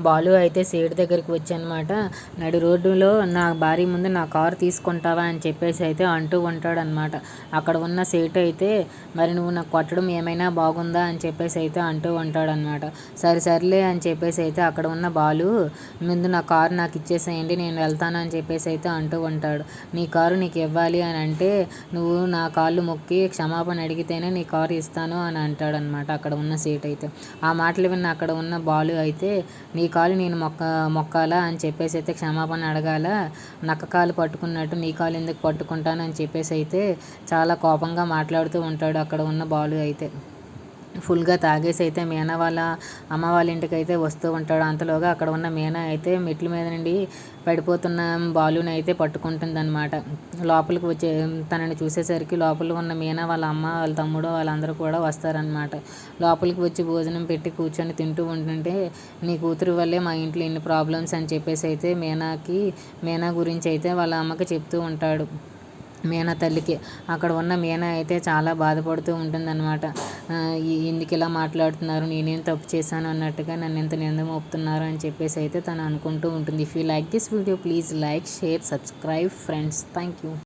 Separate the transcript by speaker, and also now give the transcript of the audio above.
Speaker 1: బాలు అయితే సేటు దగ్గరికి వచ్చానమాట. నడి రోడ్డులో నా భార్య ముందు నా కారు తీసుకుంటావా అని చెప్పేసి అయితే అంటూ ఉంటాడనమాట. అక్కడ ఉన్న సేటు అయితే మరి నువ్వు నాకు కొట్టడం ఏమైనా బాగుందా? అని చెప్పేసి అయితే అంటూ ఉంటాడనమాట. సరే సర్లే అని చెప్పేసి అయితే అక్కడ ఉన్న బాలు ముందు నా కారు నాకు ఇచ్చేసేయండి నేను వెళ్తాను అని చెప్పేసి అయితే అంటూ ఉంటాడు. నీ కారు నీకు ఇవ్వాలి అని అంటే నువ్వు నా కాళ్ళు మొక్కి క్షమాపణ అడిగితేనే నీ కారు ఇస్తాను అని అంటాడనమాట అక్కడ ఉన్న సీట్ అయితే. ఆ మాటలు విన్న అక్కడ ఉన్న బాలు అయితే నీ కాలు నేను మొక్క మొక్కాలా అని చెప్పేసి అయితే క్షమాపణ అడగాల. నక్క కాలు పట్టుకున్నట్టు నీ కాలు ఎందుకు పట్టుకుంటాను అని చెప్పేసి అయితే చాలా కోపంగా మాట్లాడుతూ ఉంటాడు అక్కడ ఉన్న బాలు అయితే. ఫుల్గా తాగేసి అయితే మీనా వాళ్ళ అమ్మ వాళ్ళ ఇంటికి అయితే వస్తూ ఉంటాడు. అంతలోగా అక్కడ ఉన్న మీనా అయితే మెట్ల మీద నుండి పడిపోతున్న బాలుని అయితే పట్టుకుంటుందన్నమాట. లోపలికి వచ్చే తనని చూసేసరికి లోపల ఉన్న మీనా వాళ్ళ అమ్మ వాళ్ళ తమ్ముడు వాళ్ళందరూ కూడా వస్తారనమాట లోపలికి వచ్చి భోజనం పెట్టి కూర్చొని తింటూ ఉంటుంటే నీ కూతురు వల్లే మా ఇంట్లో ఇన్ని ప్రాబ్లమ్స్ అని చెప్పేసి అయితే మీనాకి మీనా గురించి అయితే వాళ్ళ అమ్మకి చెప్తూ ఉంటాడు. మీనా తల్లికి. అక్కడ ఉన్న మీనా అయితే చాలా బాధపడుతూ ఉంటుందన్నమాట. ఎందుకు ఇలా మాట్లాడుతున్నారు? నేనేం తప్పు చేశాను అన్నట్టుగా నన్ను ఎంత నింద మోపుతున్నారు అని చెప్పేసి అయితే తను అనుకుంటూ ఉంటుంది. If you like this video please like share subscribe friends thank you